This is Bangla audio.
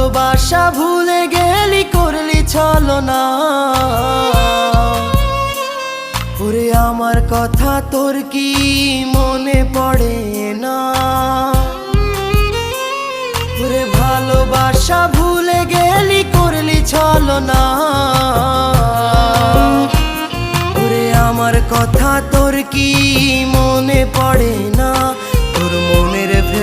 ভালোবাসা ভুলে গেলি, করলি চলো না। ওরে, আমার কথা তোর কি মনে পড়ে না? ওরে, ভালোবাসা ভুলে গেলি, করলি চলো না। ওরে, আমার কথা তোর কি মনে পড়ে